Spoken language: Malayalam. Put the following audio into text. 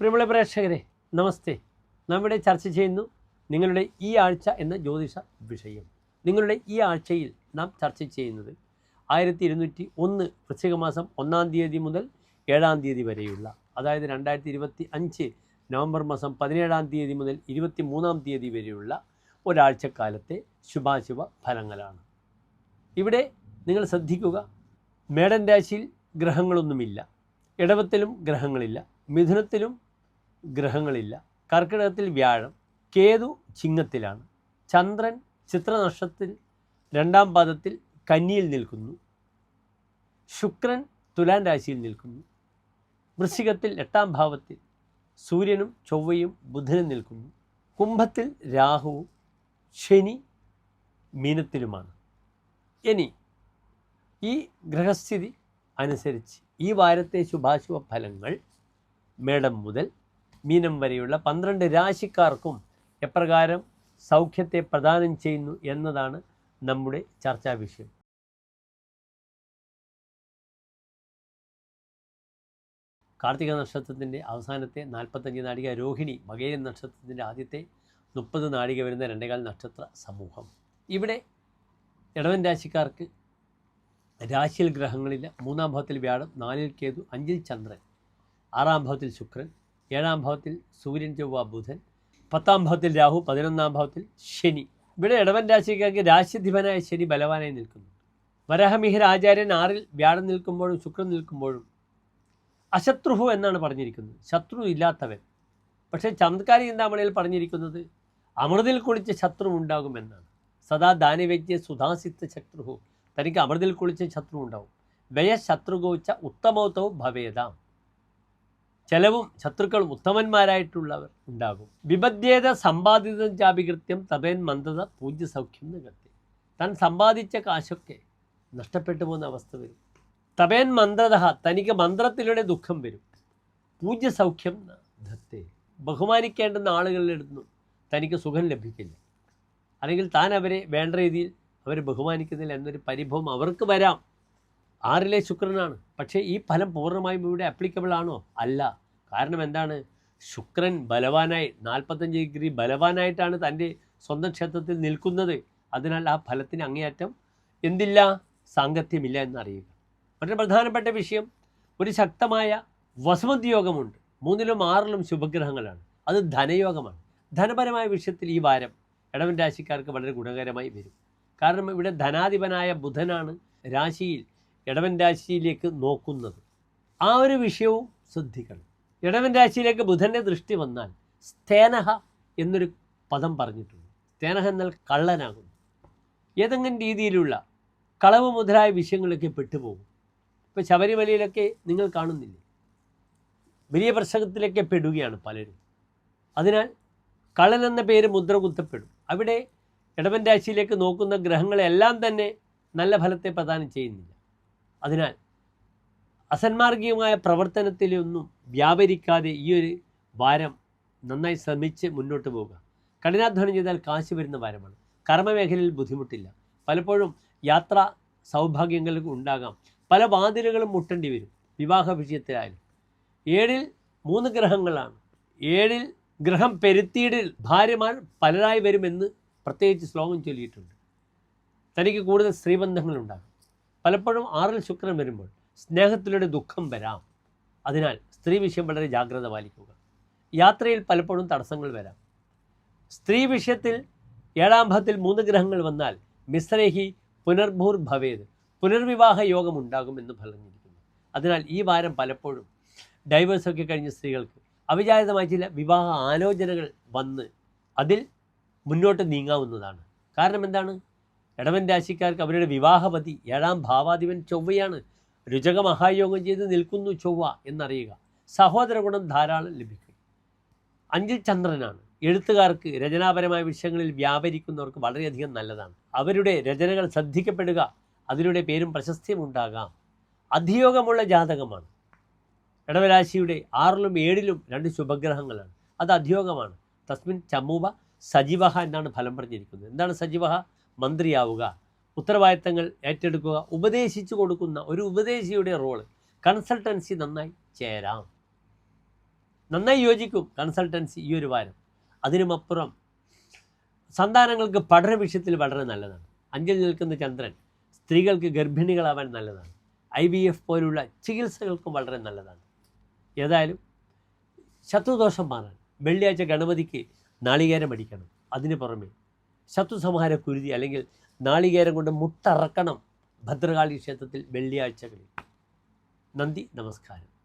പ്രിയമുള്ള പ്രേക്ഷകരെ നമസ്തേ. നമ്മുടെ ചർച്ച ചെയ്യുന്നു നിങ്ങളുടെ ഈ ആഴ്ച എന്ന ജ്യോതിഷ വിഷയം. നിങ്ങളുടെ ഈ ആഴ്ചയിൽ നാം ചർച്ച ചെയ്യുന്നത് ആയിരത്തി ഇരുന്നൂറ്റി ഒന്ന് വൃശ്ചിക മാസം ഒന്നാം തീയതി മുതൽ ഏഴാം തീയതി വരെയുള്ള അതായത് രണ്ടായിരത്തി ഇരുപത്തി അഞ്ച് നവംബർ മാസം പതിനേഴാം തീയതി മുതൽ ഇരുപത്തി മൂന്നാം തീയതി വരെയുള്ള ഒരാഴ്ചക്കാലത്തെ ശുഭാശുഭ ഫലങ്ങളാണ്. ഇവിടെ നിങ്ങൾ ശ്രദ്ധിക്കുക മേടൻ രാശിയിൽ ഗ്രഹങ്ങളൊന്നുമില്ല ഇടവത്തിലും ഗ്രഹങ്ങളില്ല മിഥുനത്തിലും ഗ്രഹങ്ങളില്ല. കർക്കിടകത്തിൽ വ്യാഴം കേതു ചിങ്ങത്തിലാണ്. ചന്ദ്രൻ ചിത്രനക്ഷത്തിൽ രണ്ടാം പാദത്തിൽ കന്നിയിൽ നിൽക്കുന്നു. ശുക്രൻ തുലാൻ രാശിയിൽ നിൽക്കുന്നു. വൃശ്ചികത്തിൽ എട്ടാം ഭാവത്തിൽ സൂര്യനും ചൊവ്വയും ബുധനും നിൽക്കുന്നു. കുംഭത്തിൽ രാഹുവും ശനി മീനത്തിലുമാണ്. ഇനി ഈ ഗ്രഹസ്ഥിതി അനുസരിച്ച് ഈ വാരത്തെ ശുഭാശുഭ ഫലങ്ങൾ മേടം മുതൽ മീനം വരെയുള്ള പന്ത്രണ്ട് രാശിക്കാർക്കും എപ്രകാരം സൗഖ്യത്തെ പ്രദാനം ചെയ്യുന്നു എന്നതാണ് നമ്മുടെ ചർച്ചാ വിഷയം. കാർത്തിക നക്ഷത്രത്തിന്റെ അവസാനത്തെ നാൽപ്പത്തഞ്ച് നാഴിക രോഹിണി മകേരൻ നക്ഷത്രത്തിന്റെ ആദ്യത്തെ മുപ്പത് നാഴിക വരുന്ന രണ്ടേകാൽ നക്ഷത്ര സമൂഹം. ഇവിടെ ഇടവൻ രാശിക്കാർക്ക് രാശിയിൽ ഗ്രഹങ്ങളില്ല മൂന്നാം ഭാവത്തിൽ വ്യാഴം നാലിൽ കേതു അഞ്ചിൽ ചന്ദ്രൻ ആറാം ഭാവത്തിൽ ശുക്രൻ ഏഴാം ഭാവത്തിൽ സൂര്യൻ ചൊവ്വ ബുധൻ പത്താം ഭാവത്തിൽ രാഹു പതിനൊന്നാം ഭാവത്തിൽ ശനി. ഇവിടെ ഇടവൻ രാശിക്കാർക്ക് രാശിധിപനായ ശനി ബലവാനായി നിൽക്കുന്നു. വരാഹമിഹിര ആചാര്യൻ ആറിൽ വ്യാഴം നിൽക്കുമ്പോഴും ശുക്രൻ നിൽക്കുമ്പോഴും അശത്രുഹു എന്നാണ് പറഞ്ഞിരിക്കുന്നത്. ശത്രു ഇല്ലാത്തവൻ. പക്ഷേ ചന്ദ്കാരി ചിന്താമണിയിൽ പറഞ്ഞിരിക്കുന്നത്? അമൃതിൽ കുളിച്ച് ശത്രു ഉണ്ടാകുമെന്നാണ് സദാ ദാനവ്യക്തിയെ സുധാസിത്ത ശത്രുഹു. തനിക്ക് അമൃതിൽ കുളിച്ച് ശത്രു ഉണ്ടാവും. വ്യയ ശത്രുഗോച്ച ഉത്തമോത്തവും ഭവേദാം. ചെലവും ശത്രുക്കളും ഉത്തമന്മാരായിട്ടുള്ളവർ ഉണ്ടാകും. വിപദ്യേത സമ്പാദിതം ചാപികൃത്യം തപേൻ മന്ദത പൂജ്യ സൗഖ്യം നികത്തി താൻ സമ്പാദിച്ച കാശൊക്കെ നഷ്ടപ്പെട്ടു പോകുന്ന അവസ്ഥ വരും. തപേൻ മന്ത്രത തനിക്ക് മന്ത്രത്തിലൂടെ ദുഃഖം വരും. പൂജ്യ സൗഖ്യം ധത്തെ ബഹുമാനിക്കേണ്ടുന്ന ആളുകളിലെടുന്നു തനിക്ക് സുഖം ലഭിക്കില്ല. അല്ലെങ്കിൽ താൻ അവരെ വേണ്ട രീതിയിൽ അവരെ ബഹുമാനിക്കുന്നില്ല എന്നൊരു പരിഭവം അവർക്ക് വരാം. ആറിലെ ശുക്രനാണ്? പക്ഷേ ഈ ഫലം പൂർണമായും ഇവിടെ അപ്ലിക്കബിൾ ആണോ? അല്ല. കാരണം എന്താണ്? ശുക്രൻ ബലവാനായി നാൽപ്പത്തഞ്ച് ഡിഗ്രി ബലവാനായിട്ടാണ് തന്റെ സ്വന്തം ക്ഷേത്രത്തിൽ നിൽക്കുന്നത്. അതിനാൽ ആ ഫലത്തിന് അങ്ങേയറ്റം എന്തില്ല? സാങ്കത്യമില്ല എന്നറിയുക. മറ്റൊരു പ്രധാനപ്പെട്ട വിഷയം ഒരു ശക്തമായ വസുമതി യോഗമുണ്ട് മൂന്നിലും ആറിലും ശുഭഗ്രഹങ്ങളാണ്. അത് ധനയോഗമാണ്. ധനപരമായ വിഷയത്തിൽ ഈ വാരം ഇടവൻ രാശിക്കാർക്ക് വളരെ ഗുണകരമായി വരും. കാരണം ഇവിടെ ധനാധിപനായ ബുധനാണ് രാശിയിൽ ഇടവൻ രാശിയിലേക്ക് നോക്കുന്നത്. ആ ഒരു വിഷയവും ശ്രദ്ധിക്കണം. ഇടവൻ രാശിയിലേക്ക് ബുധന്റെ ദൃഷ്ടി വന്നാൽ സ്തേനഹ എന്നൊരു പദം പറഞ്ഞിട്ടുണ്ട്. സ്തേനഹ എന്നാൽ കള്ളനാകുന്നു. ഏതെങ്കിലും രീതിയിലുള്ള കളവ് മുതലായ വിഷയങ്ങളൊക്കെ പെട്ടുപോകും. ഇപ്പോൾ ശബരിമലയിലൊക്കെ നിങ്ങൾ കാണുന്നില്ലേ? വലിയ പ്രസംഗത്തിലൊക്കെ പെടുകയാണ് പലരും. അതിനാൽ കള്ളൻ എന്ന പേര് മുദ്ര കുത്തപ്പെടും. അവിടെ ഇടവൻ രാശിയിലേക്ക് നോക്കുന്ന ഗ്രഹങ്ങളെല്ലാം തന്നെ നല്ല ഫലത്തെ പ്രദാനം ചെയ്യുന്നില്ല. അതിനാൽ അസന്മാർഗീയമായ പ്രവർത്തനത്തിലൊന്നും വ്യാപരിക്കാതെ ഈ ഒരു വാരം നന്നായി ശ്രമിച്ച് മുന്നോട്ട് പോവുക. കഠിനാധ്വാനം ചെയ്താൽ കാശ് വരുന്ന വാരമാണ്. കർമ്മമേഖലയിൽ ബുദ്ധിമുട്ടില്ല. പലപ്പോഴും യാത്ര സൗഭാഗ്യങ്ങൾ ഉണ്ടാകാം. പല വാതിലുകളും മുട്ടേണ്ടി വരും. വിവാഹ വിഷയത്തിലായാലും. ഏഴിൽ മൂന്ന് ഗ്രഹങ്ങളാണ്. ഏഴിൽ ഗ്രഹം പെരുത്തിയിടിൽ ഭാര്യമാർ പലരായി വരുമെന്ന് പ്രത്യേകിച്ച് ശ്ലോകം ചൊല്ലിയിട്ടുണ്ട്. തനിക്ക് കൂടുതൽ സ്ത്രീബന്ധങ്ങളുണ്ടാകും. പലപ്പോഴും ആറിൽ ശുക്രൻ വരുമ്പോൾ സ്നേഹത്തിലൂടെ ദുഃഖം വരാം. അതിനാൽ സ്ത്രീ വിഷയം വളരെ ജാഗ്രത പാലിക്കുക. യാത്രയിൽ പലപ്പോഴും തടസ്സങ്ങൾ വരാം. സ്ത്രീ വിഷയത്തിൽ ഏഴാം ഭാവത്തിൽ മൂന്ന് ഗ്രഹങ്ങൾ വന്നാൽ മിശ്രേഹി പുനർഭൂർ ഭവേത് പുനർവിവാഹ യോഗം ഉണ്ടാകുമെന്ന് ഫലഞ്ഞിരിക്കുന്നു അതിനാൽ ഈ വാരം പലപ്പോഴും ഡൈവേഴ്സൊക്കെ കഴിഞ്ഞ സ്ത്രീകൾക്ക് അവിചാരിതമായ ചില വിവാഹ ആലോചനകൾ വന്ന് അതിൽ മുന്നോട്ട് നീങ്ങാവുന്നതാണ്. കാരണം എന്താണ്? ഇടവൻ രാശിക്കാർക്ക് അവരുടെ വിവാഹപതി ഏഴാം ഭാവാധിപൻ ചൊവ്വയാണ്. രുചക മഹായോഗം ചെയ്ത് നിൽക്കുന്നു ചൊവ്വ എന്നറിയുക. സഹോദര ഗുണം ധാരാളം ലഭിക്കും. അഞ്ചിൽ ചന്ദ്രനാണ്. എഴുത്തുകാർക്ക് രചനാപരമായ വിഷയങ്ങളിൽ വ്യാപരിക്കുന്നവർക്ക് വളരെയധികം നല്ലതാണ്. അവരുടെ രചനകൾ ശ്രദ്ധിക്കപ്പെടുക അതിലൂടെ പേരും പ്രശസ്തിയും ഉണ്ടാകാം. അധിയോഗമുള്ള ജാതകമാണ്. ഇടവരാശിയുടെ ആറിലും ഏഴിലും രണ്ട് ശുഭഗ്രഹങ്ങളാണ്. അത് അധിയോഗമാണ്. തസ്മിൻ ചമൂവ സജീവഹ എന്നാണ് ഫലം പറഞ്ഞിരിക്കുന്നത്. എന്താണ് സജീവഹ? മന്ത്രിയാവുക. ഉത്തരവാദിത്തങ്ങൾ ഏറ്റെടുക്കുക ഉപദേശിച്ചു കൊടുക്കുന്ന ഒരു ഉപദേശിയുടെ റോൾ കൺസൾട്ടൻസി നന്നായി ചേരാം. നന്നായി യോജിക്കും കൺസൾട്ടൻസി ഈ ഒരു വാരം. അതിനുമപ്പുറം സന്താനങ്ങൾക്ക് പഠന വിഷയത്തിൽ വളരെ നല്ലതാണ്. അഞ്ചിൽ നിൽക്കുന്ന ചന്ദ്രൻ സ്ത്രീകൾക്ക് ഗർഭിണികളാവാൻ നല്ലതാണ്. ഐ വി എഫ് പോലുള്ള ചികിത്സകൾക്കും വളരെ നല്ലതാണ്. ഏതായാലും ശത്രുദോഷം മാറാൻ വെള്ളിയാഴ്ച ഗണപതിക്ക് നാളികേരം അടിക്കണം. അതിന് പുറമെ ശത്രുസംഹാര കുരുതി അല്ലെങ്കിൽ നാളികേരം കൊണ്ട് മുട്ടറക്കണം ഭദ്രകാളി ക്ഷേത്രത്തിൽ വെള്ളിയാഴ്ചകളിൽ. നന്ദി നമസ്കാരം.